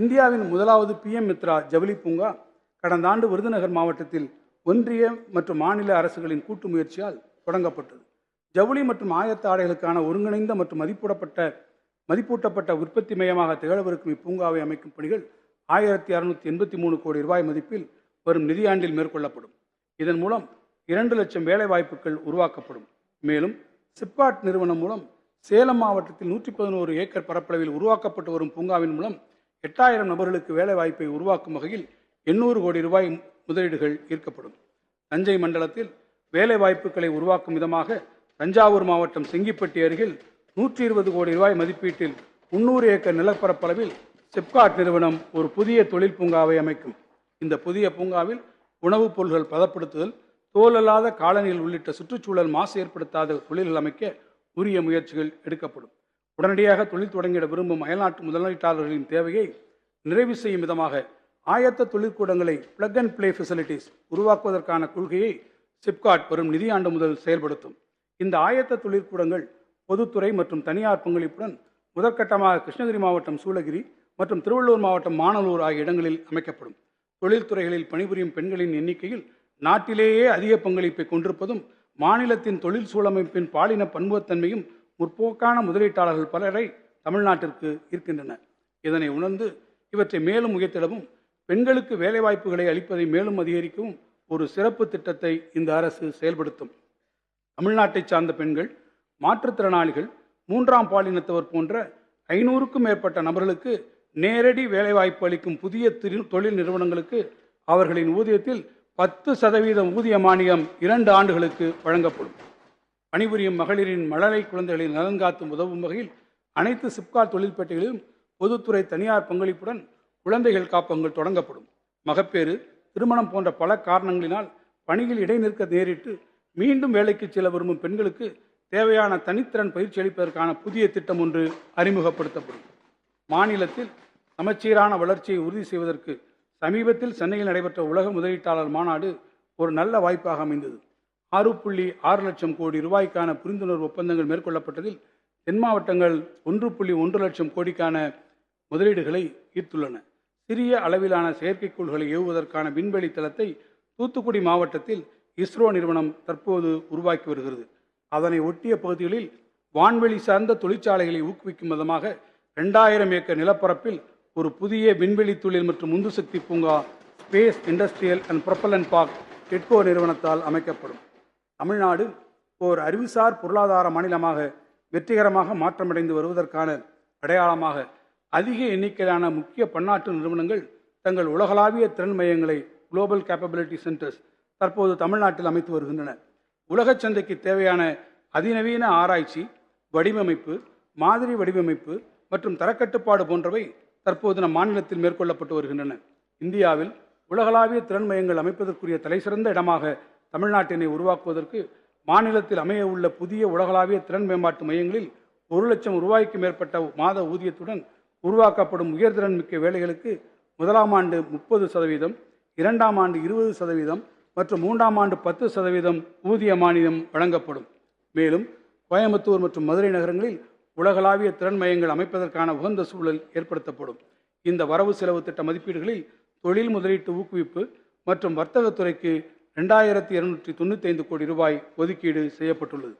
இந்தியாவின் முதலாவது பிஎம் மித்ரா ஜவுளி பூங்கா கடந்த ஆண்டு விருதுநகர் மாவட்டத்தில் ஒன்றிய மற்றும் மாநில அரசுகளின் கூட்டு முயற்சியால் தொடங்கப்பட்டது. ஜவுளி மற்றும் ஆயத்த ஆடைகளுக்கான ஒருங்கிணைந்த மற்றும் மதிப்பிடப்பட்ட மதிப்பூட்டப்பட்ட உற்பத்தி மையமாக திகழவிருக்கும் இப்பூங்காவை அமைக்கும் பணிகள் ஆயிரத்தி அறுநூத்தி எண்பத்தி மூணு கோடி ரூபாய் மதிப்பில் வரும் நிதியாண்டில் மேற்கொள்ளப்படும். இதன் மூலம் இரண்டு லட்சம் வேலைவாய்ப்புகள் உருவாக்கப்படும். மேலும் சிப்காட் நிறுவனம் மூலம் சேலம் மாவட்டத்தில் நூற்றி பதினோரு ஏக்கர் பரப்பளவில் உருவாக்கப்பட்டு வரும் பூங்காவின் மூலம் எட்டாயிரம் நபர்களுக்கு வேலை வாய்ப்பை உருவாக்கும் வகையில் எண்ணூறு கோடி ரூபாய் முதலீடுகள் ஈர்க்கப்படும். தஞ்சை மண்டலத்தில் வேலை வாய்ப்புகளை உருவாக்கும் விதமாக தஞ்சாவூர் மாவட்டம் செங்கிப்பட்டி அருகில் நூற்றி இருபது கோடி ரூபாய் மதிப்பீட்டில் முன்னூறு ஏக்கர் நிலப்பரப்பளவில் சிப்காட் நிறுவனம் ஒரு புதிய தொழில் பூங்காவை அமைக்கும். இந்த புதிய பூங்காவில் உணவுப் பொருள்கள் பதப்படுத்துதல் தோலல்லாத காலநிலை உள்ளிட்ட சுற்றுச்சூழல் மாசு ஏற்படுத்தாத தொழில்கள் அமைக்க உரிய முயற்சிகள் எடுக்கப்படும். உடனடியாக தொழில் தொடங்கிட விரும்பும் அயல்நாட்டு முதலீட்டாளர்களின் தேவையை நிறைவு செய்யும் விதமாக ஆயத்த தொழிற்கூடங்களை பிளக் அண்ட் பிளே ஃபெசிலிட்டிஸ் உருவாக்குவதற்கான கொள்கையை சிப்காட் வரும் நிதியாண்டு முதல் செயல்படுத்தும். இந்த ஆயத்த தொழிற்கூடங்கள் பொதுத்துறை மற்றும் தனியார் பங்களிப்புடன் முதற்கட்டமாக கிருஷ்ணகிரி மாவட்டம் சூளகிரி மற்றும் திருவள்ளூர் மாவட்டம் மானலூர் ஆகிய இடங்களில் அமைக்கப்படும். தொழில்துறைகளில் பணிபுரியும் பெண்களின் எண்ணிக்கையில் நாட்டிலேயே அதிக பங்களிப்பை கொண்டிருப்பதும் மாநிலத்தின் தொழில் சூழமைப்பின் பாலின பன்முகத்தன்மையும் முற்போக்கான முதலீட்டாளர்கள் பலரை தமிழ்நாட்டிற்கு இருக்கின்றனர் இதனை உணர்ந்து இவற்றை மேலும் உயர்த்திடவும் பெண்களுக்கு வேலைவாய்ப்புகளை அளிப்பதை மேலும் அதிகரிக்கவும் ஒரு சிறப்பு திட்டத்தை இந்த அரசு செயல்படுத்தும். தமிழ்நாட்டைச் சார்ந்த பெண்கள் மாற்றுத்திறனாளிகள் மூன்றாம் பாலினத்தவர் போன்ற ஐநூறுக்கும் மேற்பட்ட நபர்களுக்கு நேரடி வேலைவாய்ப்பு அளிக்கும் புதிய திரு- தொழில் நிறுவனங்களுக்கு அவர்களின் ஊதியத்தில் பத்து சதவீதம் ஊதிய மானியம் இரண்டு ஆண்டுகளுக்கு வழங்கப்படும். பணிபுரியும் மகளிரின் மழலை குழந்தைகளின் நலன் காத்தும் உதவும் வகையில் அனைத்து சிப்கார் தொழில்பேட்டைகளிலும் பொதுத்துறை தனியார் பங்களிப்புடன் குழந்தைகள் காப்பகங்கள் தொடங்கப்படும். மகப்பேறு திருமணம் போன்ற பல காரணங்களினால் பணியில் இடைநிற்க நேரிட்டு மீண்டும் வேலைக்கு செல்ல விரும்பும் பெண்களுக்கு தேவையான தனித்திறன் பயிற்சி அளிப்பதற்கான புதிய திட்டம் ஒன்று அறிமுகப்படுத்தப்படும். மாநிலத்தில் சமச்சீரான வளர்ச்சியை உறுதி செய்வதற்கு சமீபத்தில் சென்னையில் நடைபெற்ற உலக முதலீட்டாளர் மாநாடு ஒரு நல்ல வாய்ப்பாக அமைந்தது. ஆறு புள்ளி ஆறு லட்சம் கோடி ரூபாய்க்கான புரிந்துணர்வு ஒப்பந்தங்கள் மேற்கொள்ளப்பட்டதில் தென் மாவட்டங்கள் ஒன்று புள்ளி ஒன்று லட்சம் கோடிக்கான முதலீடுகளை ஈர்த்துள்ளன. சிறிய அளவிலான செயற்கைக்கோள்களை ஏவுவதற்கான விண்வெளி தளத்தை தூத்துக்குடி மாவட்டத்தில் இஸ்ரோ நிறுவனம் தற்போது உருவாக்கி வருகிறது. அதனை ஒட்டிய பகுதிகளில் வான்வெளி சார்ந்த தொழிற்சாலைகளை ஊக்குவிக்கும் விதமாக ரெண்டாயிரம் ஏக்கர் நிலப்பரப்பில் ஒரு புதிய விண்வெளி தொழில் மற்றும் உந்துசக்தி பூங்கா space industrial and propellant park டெட்கோ நிறுவனத்தால் அமைக்கப்படும். தமிழ்நாடு ஓர் அறிவுசார் பொருளாதார மாநிலமாக வெற்றிகரமாக மாற்றமடைந்து வருவதற்கான அடையாளமாக அதிக எண்ணிக்கையிலான முக்கிய பன்னாட்டு நிறுவனங்கள் தங்கள் உலகளாவிய திறன் மையங்களை குளோபல் கேப்பபிலிட்டி சென்டர்ஸ் தற்போது தமிழ்நாட்டில் அமைத்து வருகின்றன. உலகச் சந்தைக்கு தேவையான அதிநவீன ஆராய்ச்சி வடிவமைப்பு மாதிரி வடிவமைப்பு மற்றும் தரக்கட்டுப்பாடு போன்றவை தற்போது நம் மாநிலத்தில் மேற்கொள்ளப்பட்டு வருகின்றன. இந்தியாவில் உலகளாவிய திறன் மையங்கள் அமைப்பதற்குரிய தலைசிறந்த இடமாக தமிழ்நாட்டினை உருவாக்குவதற்கு மாநிலத்தில் அமைய உள்ள புதிய உலகளாவிய திறன் மேம்பாட்டு மையங்களில் ஒரு லட்சம் ரூபாய்க்கு மேற்பட்ட மாத ஊதியத்துடன் உருவாக்கப்படும் உயர்திறன் மிக்க வேலைகளுக்கு முதலாம் ஆண்டு முப்பது சதவீதம் இரண்டாம் ஆண்டு இருபது சதவீதம் மற்றும் மூன்றாம் ஆண்டு பத்து சதவீதம் ஊதிய மானியம் வழங்கப்படும். மேலும் கோயம்புத்தூர் மற்றும் மதுரை நகரங்களில் உலகளாவிய திறன் மையங்கள் அமைப்பதற்கான உகந்த சூழல் ஏற்படுத்தப்படும். இந்த வரவு செலவு திட்ட மதிப்பீடுகளில் தொழில் முதலீட்டு ஊக்குவிப்பு மற்றும் வர்த்தகத்துறைக்கு ரெண்டாயிரத்தி இருநூற்றி தொண்ணூற்றி ஐந்து கோடி ரூபாய் ஒதுக்கீடு செய்யப்பட்டுள்ளது.